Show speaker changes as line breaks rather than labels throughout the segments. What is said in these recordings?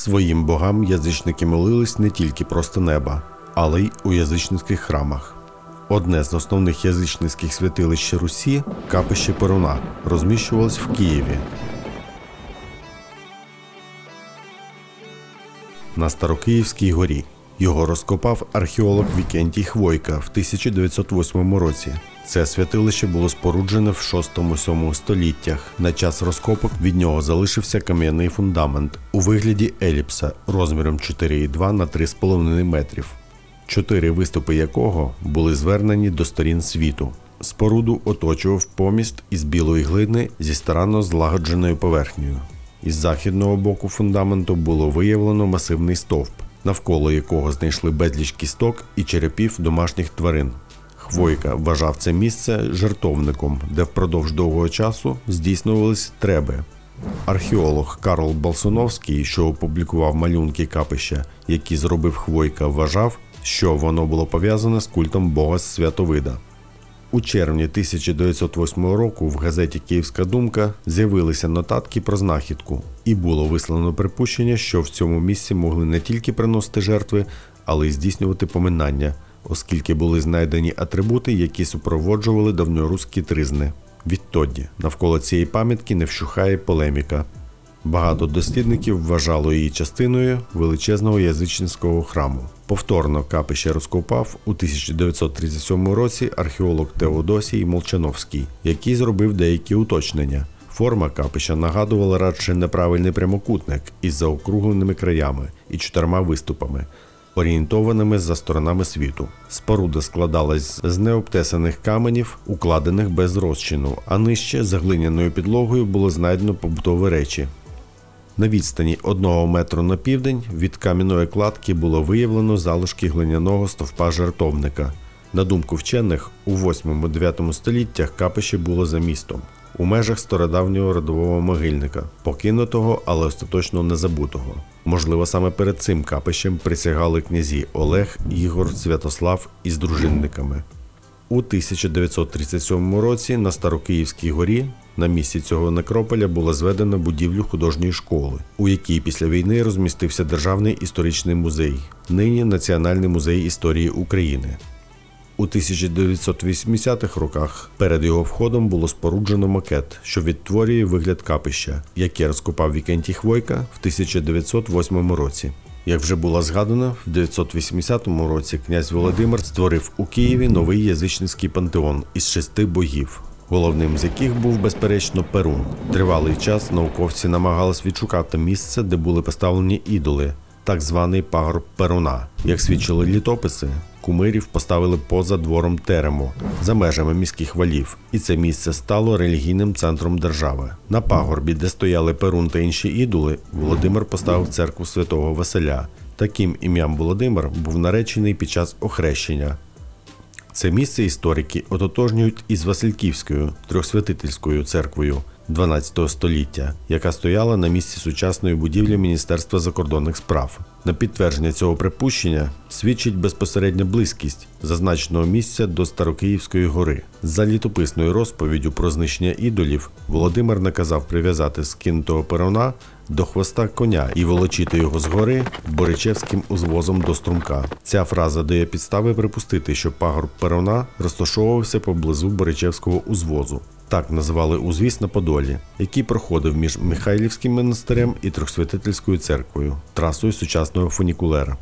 Своїм богам язичники молились не тільки просто неба, але й у язичницьких храмах. Одне з основних язичницьких святилищ Русі капище Перуна розміщувалось в Києві. На Старокиївській горі. Його розкопав археолог Вікентій Хвойка в 1908 році. Це святилище було споруджене в 6-7 століттях. На час розкопок від нього залишився кам'яний фундамент у вигляді еліпса розміром 4,2 на 3,5 метрів. Чотири виступи якого були звернені до сторін світу. Споруду оточував поміст із білої глини зі старанно злагодженою поверхнею. Із західного боку фундаменту було виявлено масивний стовп, навколо якого знайшли безліч кісток і черепів домашніх тварин. Хвойка вважав це місце жертовником, де впродовж довгого часу здійснювались треби. Археолог Карл Балсуновський, що опублікував малюнки капища, які зробив Хвойка, вважав, що воно було пов'язане з культом бога Святовида. У червні 1908 року в газеті Київська думка з'явилися нотатки про знахідку, і було висловлено припущення, що в цьому місці могли не тільки приносити жертви, але й здійснювати поминання, оскільки були знайдені атрибути, які супроводжували давньоруські тризни. Відтоді навколо цієї пам'ятки не вщухає полеміка. Багато дослідників вважало її частиною величезного язичницького храму. Повторно капище розкопав у 1937 році археолог Теодосій Молчановський, який зробив деякі уточнення. Форма капища нагадувала радше неправильний прямокутник із заокругленими краями і чотирма виступами, орієнтованими за сторонами світу. Споруда складалась з необтесаних каменів, укладених без розчину, а нижче за глиняною підлогою було знайдено побутові речі. На відстані одного метру на південь від кам'яної кладки було виявлено залишки глиняного стовпа жертовника. На думку вчених, у 8-9 століттях капище було за містом, у межах стародавнього родового могильника, покинутого, але остаточно не забутого. Можливо, саме перед цим капищем присягали князі Олег, Ігор, Святослав із дружинниками. У 1937 році на Старокиївській горі на місці цього некрополя була зведена будівлю художньої школи, у якій після війни розмістився Державний історичний музей, нині Національний музей історії України. У 1980-х роках перед його входом було споруджено макет, що відтворює вигляд капища, яке розкопав Вікентій Хвойка в 1908 році. Як вже було згадано, в 980 році князь Володимир створив у Києві новий язичницький пантеон із шести богів, головним з яких був безперечно Перун. Тривалий час науковці намагались відшукати місце, де були поставлені ідоли, так званий пагорб Перуна. Як свідчили літописи, кумирів поставили поза двором терему за межами міських валів, і це місце стало релігійним центром держави. На пагорбі, де стояли Перун та інші ідоли, Володимир поставив церкву святого Василя. Таким ім'ям Володимир був наречений під час охрещення. Це місце історики ототожнюють із Васильківською трьохсвятительською церквою 12 століття, яка стояла на місці сучасної будівлі Міністерства закордонних справ. На підтвердження цього припущення свідчить безпосередня близькість зазначеного місця до Старокиївської гори. За літописною розповіддю про знищення ідолів Володимир наказав прив'язати скинутого перона до хвоста коня і волочити його з гори Боричевським узвозом до струмка. Ця фраза дає підстави припустити, що пагорб перона розташовувався поблизу Боричевського узвозу. Так називали узвіз на Подолі, який проходив між Михайлівським монастирем і Трьохсвятительською церквою, трасою сучасного фунікулера.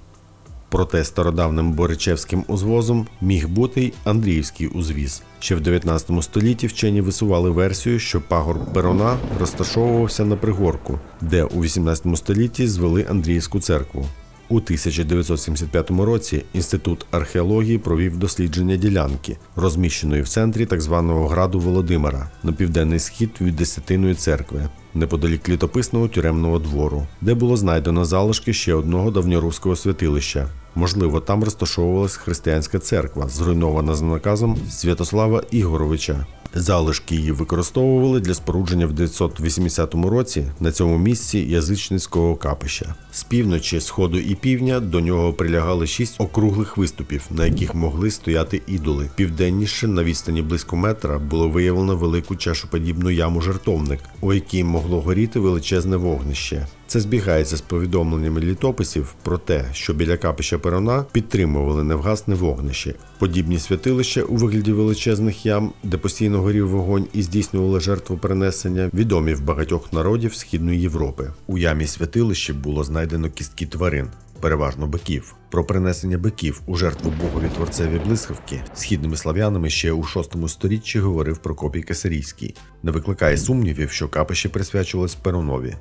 Проте стародавним Боричевським узвозом міг бути й Андріївський узвіз. Ще в 19 столітті вчені висували версію, що пагорб Перона розташовувався на пригорку, де у 18 столітті звели Андріївську церкву. У 1975 році Інститут археології провів дослідження ділянки, розміщеної в центрі так званого граду Володимира на південний схід від Десятиної церкви, неподалік літописного тюремного двору, де було знайдено залишки ще одного давньоруського святилища. Можливо, там розташовувалась християнська церква, зруйнована за наказом Святослава Ігоровича. Залишки її використовували для спорудження в 980 році на цьому місці язичницького капища. З півночі, сходу і півдня до нього прилягали шість округлих виступів, на яких могли стояти ідоли. Південніше, на відстані близько метра, було виявлено велику чашоподібну яму жертовник, у якій могло горіти величезне вогнище. Це збігається з повідомленнями літописів про те, що біля капища Перуна підтримували невгасне вогнище. Подібні святилища у вигляді величезних ям, де постійно горів вогонь і здійснювали жертвопринесення, відомі в багатьох народів Східної Європи. У ямі святилища було знайдено кістки тварин. Переважно биків. Про принесення биків у жертву богові творцеві блискавки східними слав'янами ще у VI сторіччі говорив Прокопій Кесарійський. Не викликає сумнівів, що капище присвячувалось Перунові.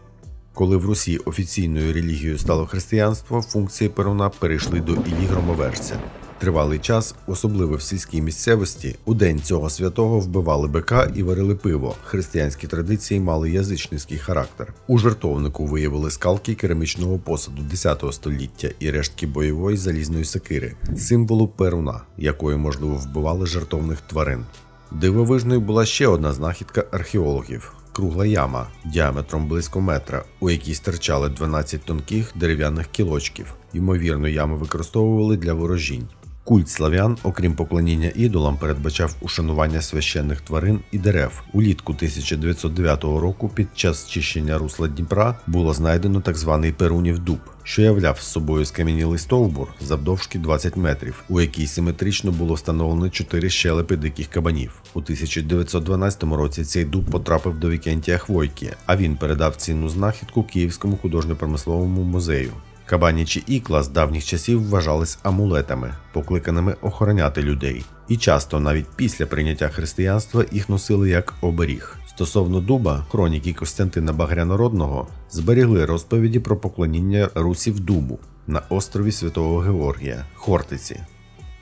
Коли в Русі офіційною релігією стало християнство, функції Перуна перейшли до Іллі Громоверця. Тривалий час, особливо в сільській місцевості, у день цього святого вбивали бика і варили пиво. Християнські традиції мали язичницький характер. У жертовнику виявили скалки керамічного посаду 10 століття і рештки бойової залізної секири, символу перуна, якою можливо вбивали жертовних тварин. Дивовижною була ще одна знахідка археологів. Кругла яма діаметром близько метра, у якій стирчали 12 тонких дерев'яних кілочків. Ймовірно, ями використовували для ворожінь. Культ славян, окрім поклоніння ідолам, передбачав ушанування священних тварин і дерев. Улітку 1909 року під час чищення русла Дніпра було знайдено так званий Перунів дуб, що являв собою скам'янілий стовбур завдовжки 20 метрів, у якій симетрично було встановлено чотири щелепи диких кабанів. У 1912 році цей дуб потрапив до Вікентія Хвойки, а він передав цінну знахідку Київському художньо-промисловому музею. Кабанячі ікла з давніх часів вважались амулетами, покликаними охороняти людей, і часто навіть після прийняття християнства їх носили як оберіг. Стосовно дуба, хроніки Костянтина Багрянородного зберігли розповіді про поклоніння русів дубу на острові Святого Георгія, Хортиці.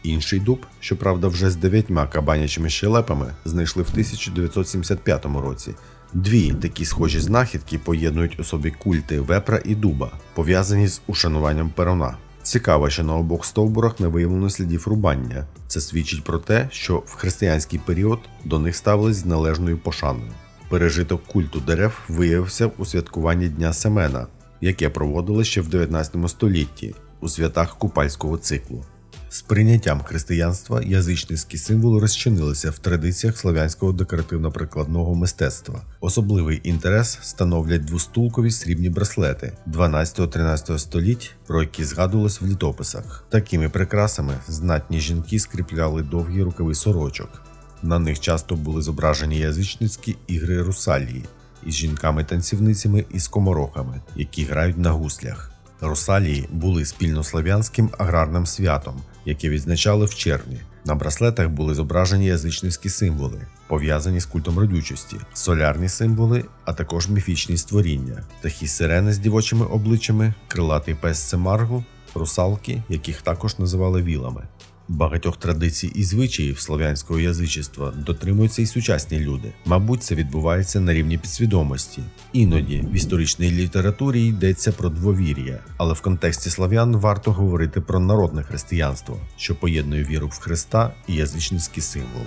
Інший дуб, щоправда, вже з дев'ятьма кабанячими щелепами, знайшли в 1975 році. Дві такі схожі знахідки поєднують у собі культи вепра і дуба, пов'язані з ушануванням перуна. Цікаво, що на обох стовбурах не виявлено слідів рубання. Це свідчить про те, що в християнський період до них ставились з належною пошаною. Пережиток культу дерев виявився у святкуванні Дня Семена, яке проводили ще в 19 столітті у святах купальського циклу. З прийняттям християнства язичницькі символи розчинилися в традиціях славянського декоративно-прикладного мистецтва. Особливий інтерес становлять двостулкові срібні браслети 12-13 століть, про які згадувалось в літописах. Такими прикрасами знатні жінки скріпляли довгі рукави сорочок. На них часто були зображені язичницькі ігри русалії із жінками-танцівницями і скоморохами, які грають на гуслях. Русалії були спільнослав'янським аграрним святом, яке відзначали в червні. На браслетах були зображені язичницькі символи, пов'язані з культом родючості, солярні символи, а також міфічні створіння, птахи сирени з дівочими обличчями, крилатий пес Семаргу, русалки, яких також називали вілами. Багатьох традицій і звичаїв слов'янського язичества дотримуються і сучасні люди. Мабуть, це відбувається на рівні підсвідомості. Іноді в історичній літературі йдеться про двовір'я, але в контексті слав'ян варто говорити про народне християнство, що поєднує віру в Христа і язичницькі символи.